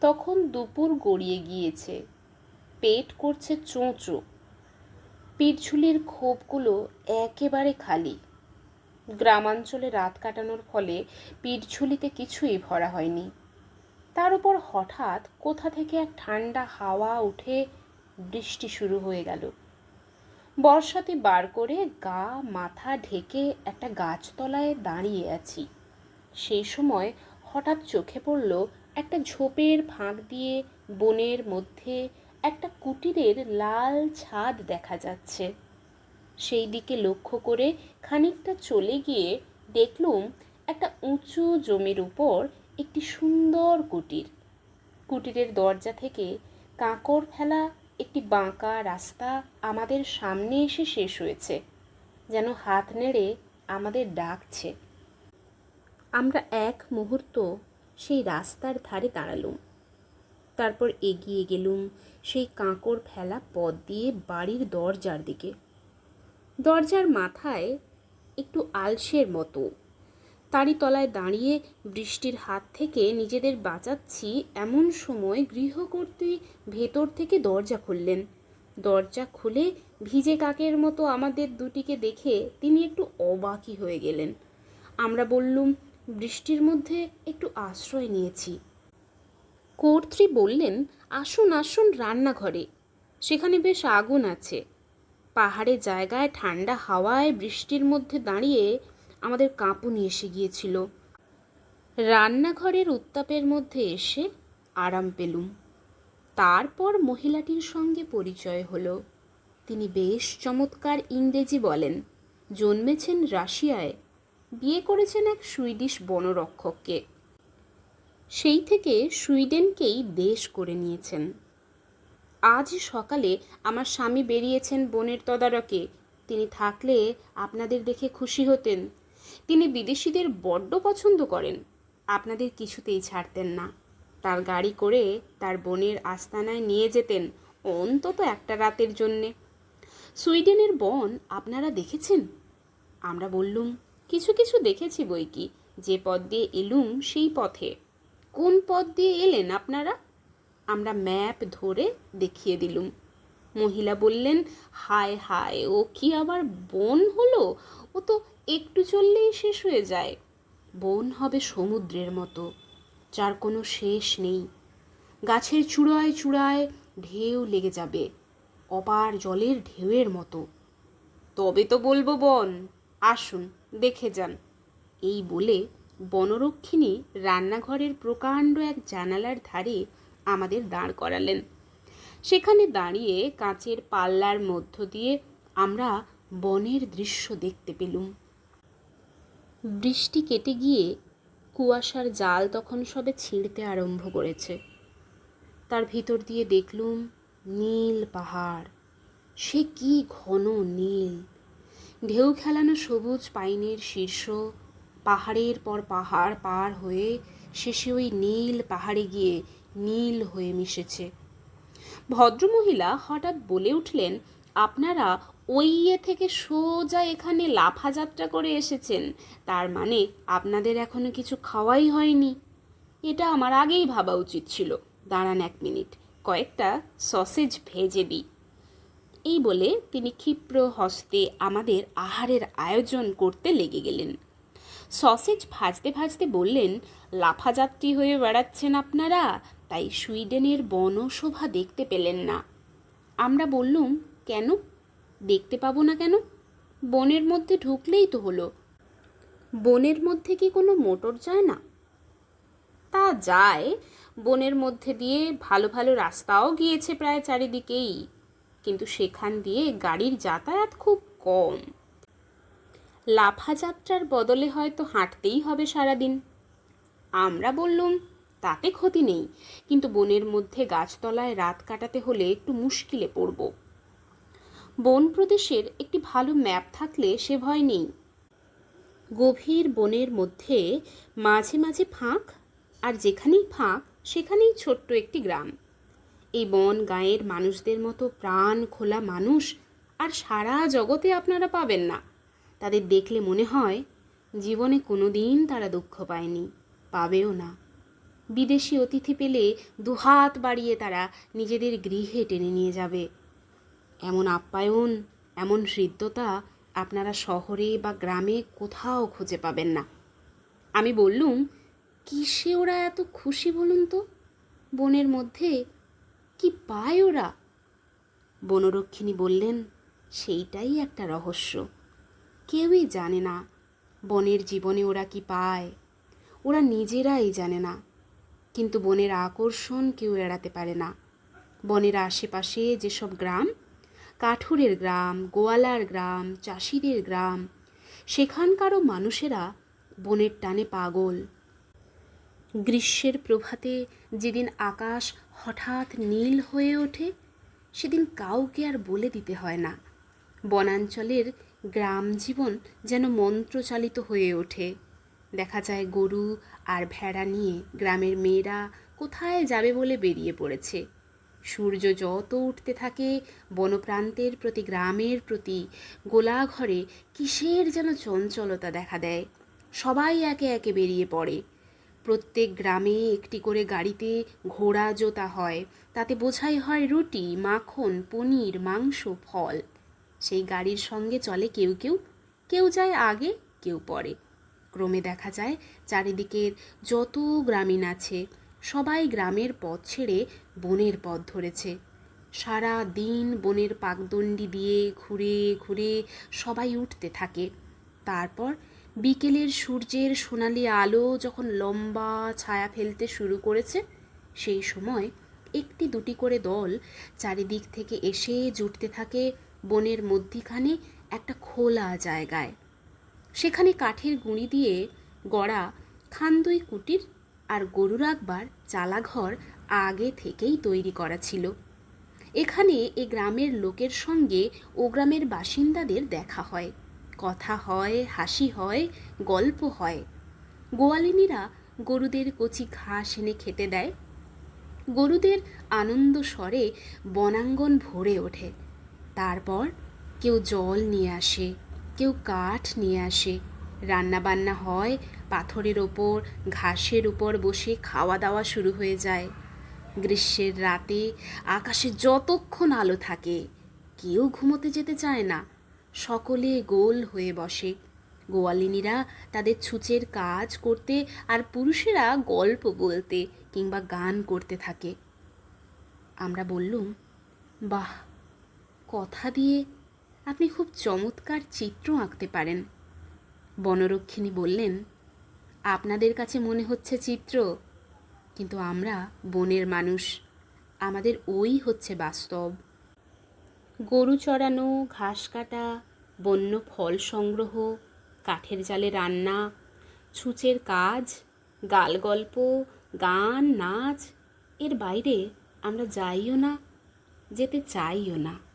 তখন দুপুর গড়িয়ে গিয়েছে। পেট করছে চোঁচো। পিঠঝুলির খোপগুলো একেবারে খালি। গ্রামাঞ্চলে রাত কাটানোর ফলে পিঠঝুলিতে কিছুই ভরা হয়নি। তার উপর হঠাৎ কোথা থেকে এক ঠান্ডা হাওয়া উঠে বৃষ্টি শুরু হয়ে গেল। বর্ষাতে বার করে গা, মাথা ঢেকে একটা গাছতলায় দাঁড়িয়ে আছি। সেই সময় হঠাৎ চোখে পড়ল একটা ঝোপের ফাঁক দিয়ে বনের মধ্যে একটা কুটিরের লাল ছাদ দেখা যাচ্ছে। সেই দিকে লক্ষ্য করে খানিকটা চলে গিয়ে দেখলুম একটা উঁচু জমির উপর একটি সুন্দর কুটির। কুটিরের দরজা থেকে কাঁকর ফেলা একটি বাঁকা রাস্তা আমাদের সামনে এসে শেষ হয়েছে, যেন হাত নেড়ে আমাদের ডাকছে। আমরা এক মুহূর্ত সেই রাস্তার ধারে দাঁড়ালুম। তারপর এগিয়ে গেলুম সেই কাঁকর ফেলা পথ দিয়ে বাড়ির দরজার দিকে। দরজার মাথায় একটু আলসের মতো। তারই তলায় দাঁড়িয়ে বৃষ্টির হাত থেকে নিজেদের বাঁচাচ্ছি এমন সময় গৃহকর্ত্রী ভেতর থেকে দরজা খুললেন। দরজা খুলে ভিজে কাকের মতো আমাদের দুটিকে দেখে তিনি একটু অবাকই হয়ে গেলেন। আমরা বললুম বৃষ্টির মধ্যে একটু আশ্রয় নিয়েছি। কর্ত্রী বললেন, আসুন আসুন রান্নাঘরে। সেখানে বেশ আগুন আছে। পাহাড়ে জায়গায় ঠান্ডা হাওয়ায় বৃষ্টির মধ্যে দাঁড়িয়ে আমাদের কাঁপুনি এসে গিয়েছিল। রান্নাঘরের উত্তাপের মধ্যে এসে আরাম পেলুম। তারপর মহিলাটির সঙ্গে পরিচয় হলো। তিনি বেশ চমৎকার ইংরেজি বলেন। জন্মেছেন রাশিয়ায়। বিয়ে করেছেন এক সুইডিশ বনরক্ষককে। সেই থেকে সুইডেনকেই দেশ করে নিয়েছেন। আজ সকালে আমার স্বামী বেরিয়েছেন বনের তদারকে। তিনি থাকলে আপনাদের দেখে খুশি হতেন। তিনি বিদেশিদের বড্ড পছন্দ করেন। আপনাদের কিছুতেই ছাড়তেন না। তার গাড়ি করে তার বোনের আস্তানায় নিয়ে যেতেন অন্তত একটা রাতের জন্যে। সুইডেনের বন আপনারা দেখেছেন? আমরা বললুম কিছু কিছু দেখেছি বই কি, যে পথ দিয়ে এলুম সেই পথে। কোন পথ দিয়ে এলেন আপনারা? আমরা ম্যাপ ধরে দেখিয়ে দিলুম। মহিলা বললেন, হায় হায়, ও কি আবার বন হলো? ও তো একটু চললেই শেষ হয়ে যায়। বন হবে সমুদ্রের মতো, যার কোনো শেষ নেই। গাছের চূড়ায় চূড়ায় ঢেউ লেগে যাবে, অপার জলের ঢেউয়ের মতো। তবে তো বলব বন আসুন, দেখে যান। এই বলে বনরক্ষিণী রান্নাঘরের প্রকাণ্ড এক জানালার ধারে আমাদের দাঁড় করালেন। সেখানে দাঁড়িয়ে কাঁচের পাল্লার মধ্য দিয়ে আমরা বনের দৃশ্য দেখতে পেলুম। বৃষ্টি কেটে গিয়ে কুয়াশার জাল তখন সবে ছিঁড়তে আরম্ভ করেছে। তার ভিতর দিয়ে দেখলুম নীল পাহাড়। সে কি ঘন নীল! ঢেউ খেলানো সবুজ পাইনের শীর্ষ, পাহাড়ের পর পাহাড় পার হয়ে শেষে ওই নীল পাহাড়ে গিয়ে নীল হয়ে মিশেছে। ভদ্রমহিলা হঠাৎ বলে উঠলেন, আপনারা ওই ইয়ে থেকে সোজা এখানে লাফা যাত্রা করে এসেছেন। তার মানে আপনাদের এখনও কিছু খাওয়াই হয়নি। এটা আমার আগেই ভাবা উচিত ছিল। দাঁড়ান এক মিনিট। কয়েকটা সসেজ ভেজে দিই। এই বলে তিনি ক্ষিপ্র হস্তে আমাদের আহারের আয়োজন করতে লেগে গেলেন। সসেজ ভাজতে ভাজতে বললেন লাফাযাত্রী হয়ে বেড়াচ্ছেন আপনারা, তাই সুইডেনের বনশোভা দেখতে পেলেন না। আমরা বললুম, কেন? দেখতে পাবো না কেন? বনের মধ্যে ঢুকলেই তো হলো। বনের মধ্যে কি কোনো মোটর যায় না? তা যায়, বনের মধ্যে দিয়ে ভালো ভালো রাস্তাও গিয়েছে প্রায় চারিদিকেই। কিন্তু সেখান দিয়ে গাড়ির যাতায়াত খুব কম। লাফাযাত্রার বদলে হয়তো হাঁটতেই হবে সারাদিন। আমরা বললুম, তাতে ক্ষতি নেই, কিন্তু বনের মধ্যে গাছতলায় রাত কাটাতে হলে একটু মুশকিলে পড়ব। বন প্রদেশের একটি ভালো ম্যাপ থাকলে সে ভয় নেই। গভীর বনের মধ্যে মাঝে মাঝে ফাঁক, আর যেখানেই ফাঁক, সেখানেই ছোট্ট একটি গ্রাম। এই বন গাঁয়ের মানুষদের মতো প্রাণ খোলা মানুষ আর সারা জগতে আপনারা পাবেন না। তাদের দেখলে মনে হয় জীবনে কোনো দিন তারা দুঃখ পায়নি, পাবেও না। বিদেশি অতিথি পেলে দুহাত বাড়িয়ে তারা নিজেদের গৃহে টেনে নিয়ে যাবে। এমন আপ্যায়ন, এমন হৃদ্যতা আপনারা শহরে বা গ্রামে কোথাও খুঁজে পাবেন না। আমি বললুম, কিসে ওরা এত খুশি বলুন তো? বনের মধ্যে কি পায় ওরা? বনরক্ষিণী বললেন, সেইটাই একটা রহস্য। কেউই জানে না বনের জীবনে ওরা কি পায়। ওরা নিজেরাই জানে না, কিন্তু বনের আকর্ষণ কেউ এড়াতে পারে না। বনের আশেপাশে যেসব গ্রাম, কাঠুরের গ্রাম, গোয়ালার গ্রাম, চাষিদের গ্রাম, সেখানকারও মানুষেরা বনের টানে পাগল। গ্রীষ্মের প্রভাতে যেদিন আকাশ হঠাৎ নীল হয়ে ওঠে, সেদিন কাউকে আর বলে দিতে হয় না। বনাঞ্চলের গ্রাম জীবন যেন মন্ত্রচালিত হয়ে ওঠে। দেখা যায় গরু আর ভেড়া নিয়ে গ্রামের মেয়েরা কোথায় যাবে বলে বেরিয়ে পড়েছে। সূর্য যত উঠতে থাকে, বনপ্রান্তের প্রতি, গ্রামের প্রতি, গোলাঘরে কিসের যেন চঞ্চলতা দেখা দেয়। সবাই একে একে বেরিয়ে পড়ে। প্রত্যেক গ্রামে একটি করে গাড়িতে ঘোড়া জোতা হয়। তাতে বোঝাই হয় রুটি, মাখন, পনির, মাংস, ফল। সেই গাড়ির সঙ্গে চলে কেউ কেউ কেউ যায় আগে, কেউ পরে। ক্রমে দেখা যায়, চারিদিকের যত গ্রামীণ আছে, সবাই গ্রামের পথ ছেড়ে বনের পথ ধরেছে। সারা দিন বনের পাকদণ্ডি দিয়ে ঘুরে ঘুরে সবাই উঠতে থাকে। তারপর বিকেলের সূর্যের সোনালি আলো যখন লম্বা ছায়া ফেলতে শুরু করেছে, সেই সময় একটি দুটি করে দল চারিদিক থেকে এসে জুটতে থাকে বনের মধ্যিখানে একটা খোলা জায়গায়। সেখানে কাঠের গুঁড়ি দিয়ে গড়া খান্দই কুটির আর গরু রাখবার চালাঘর আগে থেকেই তৈরি করা ছিল। এখানে এ গ্রামের লোকের সঙ্গে ও গ্রামের বাসিন্দাদের দেখা হয়। কথা হয়, হাসি হয়, গল্প হয়। গোয়ালিনীরা গরুদের কচি ঘাস এনে খেতে দেয়। গরুদের আনন্দ স্বরে বনাঙ্গন ভরে ওঠে। তারপর কেউ জল নিয়ে আসে, কেউ কাঠ নিয়ে আসে। রান্নাবান্না হয়, পাথরের ওপর, ঘাসের উপর বসে খাওয়া দাওয়া শুরু হয়ে যায়। গ্রীষ্মের রাতে আকাশে যতক্ষণ আলো থাকে, কেউ ঘুমোতে যেতে চায় না। সকলে গোল হয়ে বসে। গোয়ালিনীরা তাদের ছুঁচের কাজ করতে আর পুরুষেরা গল্প বলতে কিংবা গান করতে থাকে। আমরা বললুম, বাহ, কথা দিয়ে আপনি খুব চমৎকার চিত্র আঁকতে পারেন। বনরক্ষিণী বললেন, আপনাদের কাছে মনে হচ্ছে চিত্র, কিন্তু আমরা বনের মানুষ। আমাদের ওই হচ্ছে বাস্তব। গরু চড়ানো, ঘাস কাটা, বন্য ফল সংগ্রহ, কাঠের জালে রান্না, ছুঁচের কাজ, গাল গল্প, গান, নাচ, এর বাইরে আমরা যাইও না, যেতে চাইও না।